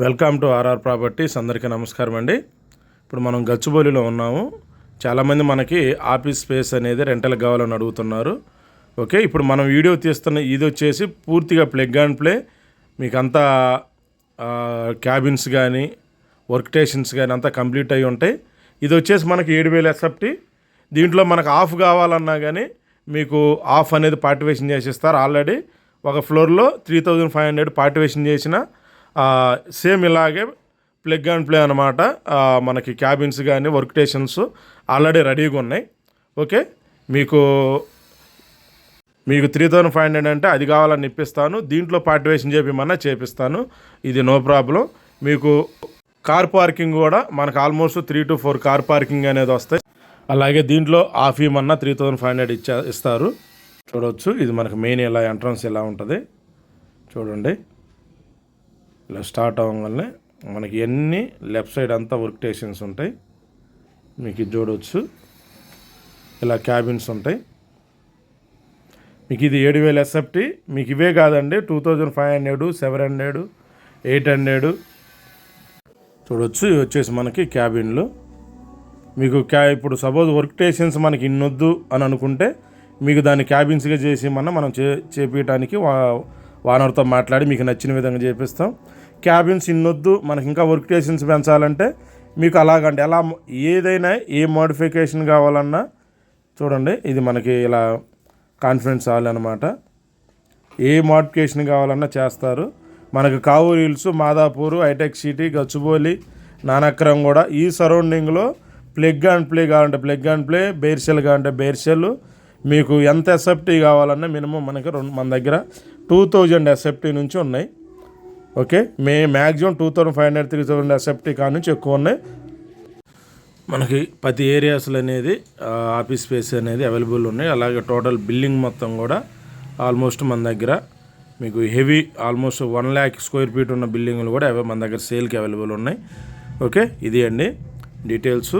Welcome to RR properties. అందరికీ నమస్కారం అండి. ఇప్పుడు మనం గచ్చిబౌలిలో ఉన్నాము. చాలామంది మనకి ఆఫీస్ స్పేస్ అనేది రెంటల్ కావాలని అడుగుతున్నారు. ఓకే ఇప్పుడు మనం వీడియో తీస్తున్న ఇది వచ్చేసి పూర్తిగా ప్లగ్ అండ్ ప్లే. మీకు అంతా క్యాబిన్స్ కానీ వర్క్ స్టేషన్స్ కానీ అంతా కంప్లీట్ అయి ఉంటాయి. ఇది వచ్చేసి మనకి ఏడు వేలు ఎస్ఎఫ్టీ. దీంట్లో మనకు ఆఫ్ కావాలన్నా కానీ మీకు ఆఫ్ అనేది పార్టివేషన్ చేసిస్తారు ఆల్రెడీ. ఒక ఫ్లోర్లో three thousand five hundred partition చేసిన సేమ్ ఇలాగే ప్లగ్ అండ్ ప్లే అనమాట మనకి క్యాబిన్స్ కానీ వర్క్ స్టేషన్స్ ఆల్రెడీ రెడీగా ఉన్నాయి. ఓకే? మీకు మీకు త్రీ థౌజండ్ ఫైవ్ హండ్రెడ్ అంటే అది కావాలని ఇప్పిస్తాను. దీంట్లో పార్టివేషన్ చేపిమన్నా చేపిస్తాను. ఇది నో ప్రాబ్లం. మీకు కార్ పార్కింగ్ కూడా మనకు almost three to four car parking అనేది వస్తాయి. అలాగే దీంట్లో ఆఫ్ ఇమన్నా త్రీ థౌజండ్ ఫైవ్ హండ్రెడ్ ఇచ్చా ఇస్తారు. చూడవచ్చు ఇది మనకు మెయిన్ ఇలా ఎంట్రన్స్ ఇలా ఉంటుంది. చూడండి. ఇలా స్టార్ట్ అవ్వగానే మనకి ఎన్ని లెఫ్ట్ సైడ్ అంతా వర్క్టేషన్స్ ఉంటాయి మీకు ఇది చూడవచ్చు ఇలా క్యాబిన్స్ ఉంటాయి. మీకు ఇది ఏడు వేల ఎస్ఎఫ్టీ మీకు ఇవే కాదండి two thousand five hundred seven hundred eight hundred చూడవచ్చు ఇవి వచ్చేసి మనకి క్యాబిన్లు మీకు క్యా ఇప్పుడు సపోజ్ వర్క్ స్టేషన్స్ మనకి ఇన్నొద్దు అని అనుకుంటే మీకు దాన్ని క్యాబిన్స్గా చేసి మన మనం చే చేపించడానికి వానర్తో మాట్లాడి మీకు నచ్చిన విధంగా చేపిస్తాం. క్యాబిన్స్ ఇన్నొద్దు మనకి ఇంకా వర్క్ స్టేషన్స్ పెంచాలంటే మీకు అలాగండి. ఎలా ఏదైనా ఏ మోడిఫికేషన్ కావాలన్నా చూడండి ఇది మనకి ఇలా కాన్ఫిడెన్స్ హాల్ అనమాట ఏ మోడిఫికేషన్ కావాలన్నా చేస్తారు. మనకు Kavuri Hills Madhapur Hitech City Gachibowli Nanakram కూడా ఈ సరౌండింగ్లో ప్లగ్ అండ్ ప్లే కావాలంటే plug and play bare shell కావాలంటే బేర్షెల్ మీకు ఎంత ఎస్ఎఫ్టీ కావాలన్నా మినిమం మనకి రెండు మన దగ్గర టూ థౌజండ్ ఎస్ఎఫ్టీ నుంచి ఉన్నాయి. ఓకే? మే maximum two thousand five hundred three thousand SFT కాడ నుంచి ఎక్కువ ఉన్నాయి. మనకి ప్రతి ఏరియాస్లో అనేది ఆఫీస్ స్పేస్ అనేది అవైలబుల్ ఉన్నాయి. అలాగే టోటల్ బిల్డింగ్ మొత్తం కూడా ఆల్మోస్ట్ మన దగ్గర మీకు heavy almost one lakh square feet ఉన్న బిల్డింగ్లు కూడా మన దగ్గర సేల్కి అవైలబుల్ ఉన్నాయి. ఓకే? ఇది అండి డీటెయిల్స్.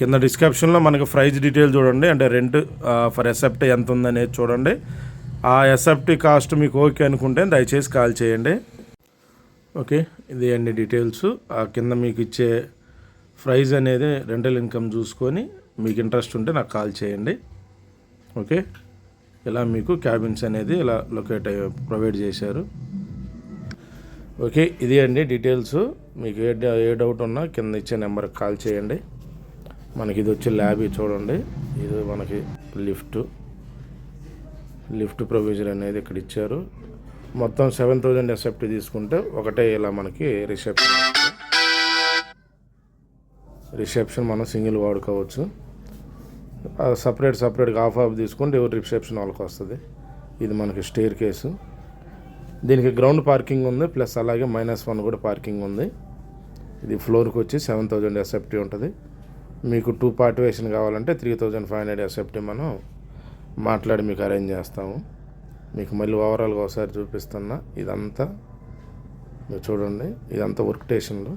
కింద డిస్క్రిప్షన్లో మనకి ప్రైజ్ డీటెయిల్ చూడండి. అంటే రెంట్ ఫర్ ఎసెప్ట్ ఎంత ఉందనేది చూడండి. ఆ ఎసెప్ట్ కాస్ట్ మీకు ఓకే అనుకుంటే దయచేసి కాల్ చేయండి. ఓకే ఇది అండి డీటెయిల్స్ ఆ కింద మీకు ఇచ్చే ప్రైజ్ అనేది రెంటల్ ఇన్కమ్ చూసుకొని మీకు ఇంట్రెస్ట్ ఉంటే నాకు కాల్ చేయండి. ఓకే ఇలా మీకు క్యాబిన్స్ అనేది ఇలా లొకేట్ అయ్యి ప్రొవైడ్ చేశారు. ఓకే ఇది అండి డీటెయిల్స్ మీకు ఏ ఏ డౌట్ ఉన్నా కింద ఇచ్చే నెంబర్కి కాల్ చేయండి. మనకి ఇది వచ్చి ల్యాబ్ చూడండి. ఇది మనకి లిఫ్ట్. లిఫ్ట్ ప్రొవిజన్ అనేది ఇక్కడ ఇచ్చారు. మొత్తం సెవెన్ థౌజండ్ ఎస్ఎఫ్టీ తీసుకుంటే ఒకటే ఇలా మనకి రిసెప్షన్. రిసెప్షన్ మనం సింగిల్ వాడుకోవచ్చు. సపరేట్ సపరేట్గా ఆఫ్ ఆఫ్ తీసుకుంటే ఎవరు రిసెప్షన్ వాళ్ళకి వస్తుంది. ఇది మనకి స్టేర్ కేసు. దీనికి గ్రౌండ్ పార్కింగ్ ఉంది ప్లస్ అలాగే మైనస్ వన్ కూడా పార్కింగ్ ఉంది. ఇది ఫ్లోర్కి వచ్చి సెవెన్ థౌజండ్ ఎస్ఎఫ్టీ ఉంటుంది. మీకు టూ పార్టివేషన్ కావాలంటే three thousand five hundred SFT మనం మాట్లాడి మీకు అరేంజ్ చేస్తాము. మీకు మళ్ళీ ఓవరాల్గా ఒకసారి చూపిస్తున్నా. ఇదంతా మీరు చూడండి. ఇదంతా వర్క్ స్టేషన్లో